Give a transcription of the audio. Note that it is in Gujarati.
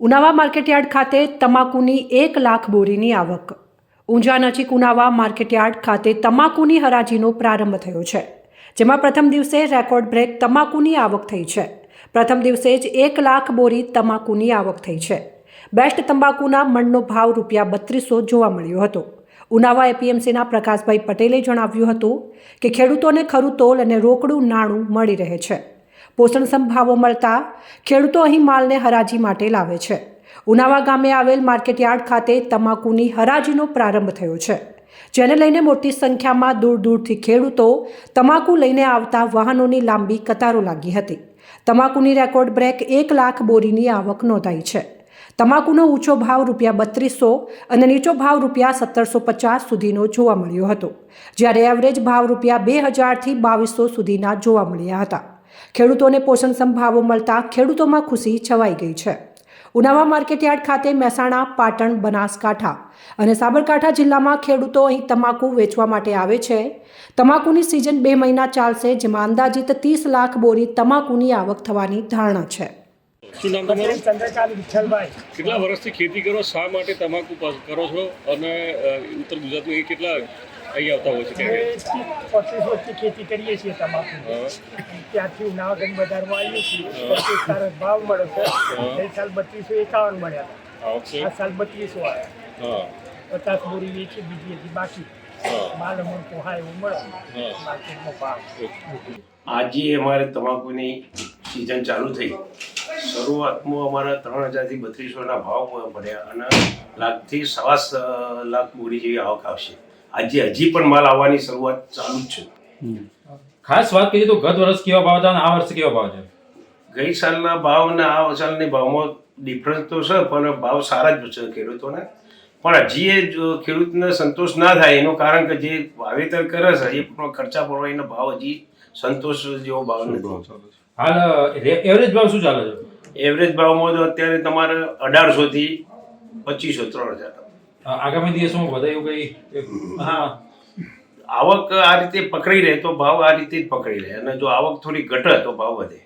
ઉનાવા માર્કેટયાર્ડ ખાતે તમાકુની એક લાખ બોરીની આવક. ઊંઝા નજીક ઉનાવા માર્કેટયાર્ડ ખાતે તમાકુની હરાજીનો પ્રારંભ થયો છે, જેમાં પ્રથમ દિવસે રેકોર્ડ બ્રેક તમાકુની આવક થઈ છે. પ્રથમ દિવસે જ એક લાખ બોરી તમાકુની આવક થઈ છે. બેસ્ટ તંબાકુના મણનો ભાવ રૂપિયા બત્રીસો જોવા મળ્યો હતો. ઉનાવા એપીએમસીના પ્રકાશભાઈ પટેલે જણાવ્યું હતું કે ખેડૂતોને ખરું તોલ અને રોકડું નાણું મળી રહે છે. પોષણક્ષમ ભાવો મળતા ખેડૂતો અહીં માલને હરાજી માટે લાવે છે. ઉનાવા ગામે આવેલ માર્કેટયાર્ડ ખાતે તમાકુની હરાજીનો પ્રારંભ થયો છે. જેને લઈને મોટી સંખ્યામાં દૂર દૂરથી ખેડૂતો તમાકુ લઈને આવતા વાહનોની લાંબી કતારો લાગી હતી. તમાકુની રેકોર્ડ બ્રેક એક લાખ બોરીની આવક નોંધાઈ છે. તમાકુનો ઊંચો ભાવ રૂપિયા બત્રીસો અને નીચો ભાવ રૂપિયા સત્તરસો પચાસ સુધીનો જોવા મળ્યો હતો, જ્યારે એવરેજ ભાવ રૂપિયા બે હજારથી બાવીસો સુધીના જોવા મળ્યા હતા. ખેડૂતોને પોષણક્ષમ ભાવો મળતા ખેડૂતોમાં ખુશી છવાઈ ગઈ છે. ઉનાવા માર્કેટયાર્ડ ખાતે મહેસાણા પાટણ બનાસકાંઠા અને સાબરકાંઠા જિલ્લામાં ખેડૂતો અહીં તમાકુ વેચવા માટે આવે છે. તમાકુની સિઝન બે મહિના ચાલશે જેમાં અંદાજિત ત્રીસ લાખ બોરી તમાકુની આવક થવાની ધારણા છે. શું નામ તમારું? ચંદ્રકાંત વિઠ્ઠલભાઈ. કેટલા વર્ષથી ખેતી કરો શા માટે તમાકુ કરો છો? અને ઉત્તર ગુજરાતમાં કેટલા અહીં આવતા હોય છે પચીસ વર્ષથી ખેતી કરીએ છીએ તમાકુ ત્યાંથી ઉનાવાગંજ બજારમાં આવીએ છીએ. પચીસ સારસ ભાવ મળે છે. ગઈ સાલ બત્રીસો એકાવન મળ્યા હતા. આ સાલ બત્રીસો આવ્યા પચાસ બોરી વેચી બીજી હતી બાકી. માલ અમુક પોહાય એવું મળે. માર્કેટનો ભાવ. આજે અમારે તમાકુની સિઝન ચાલુ થઈ. શરૂઆતમાં અમારા ત્રણ હજારથી બત્રીસોના ભાવ મળ્યા અને લાખથી સવા લાખ બોરી જેવી આવક આવશે. આજે હજી પણ માલ આવવાની શરૂઆત ચાલુ જ છે. ખાસ વાત કરીએ તો ગત વર્ષ કેવા ભાવ હતા અને આ વર્ષે કેવા ભાવ છે? ગઈ સાલના ભાવ અને આ સાલની ભાવમાં ડિફરન્સ તો છે પણ ભાવ સારા જ છે ખેડૂતોને. પણ હજી એ જો ખેડૂતને સંતોષ ના થાય એનું કારણ કે જે વાવેતર કરે છે એ પણ ખર્ચા પડવા એનો ભાવ હજી સંતોષ જેવો ભાવ નથી. હાલ એવરેજ ભાવ શું ચાલે છે? એવરેજ ભાવમાં તો અત્યારે તમારે અઢારસો થી પચીસો ત્રણ હજાર આગામી દિવસોમાં વધે એવું કઈ હા. આવક આ રીતે પકડી રહે તો ભાવ આ રીતે જ પકડી રહે. અને જો આવક થોડી ઘટે તો ભાવ વધે.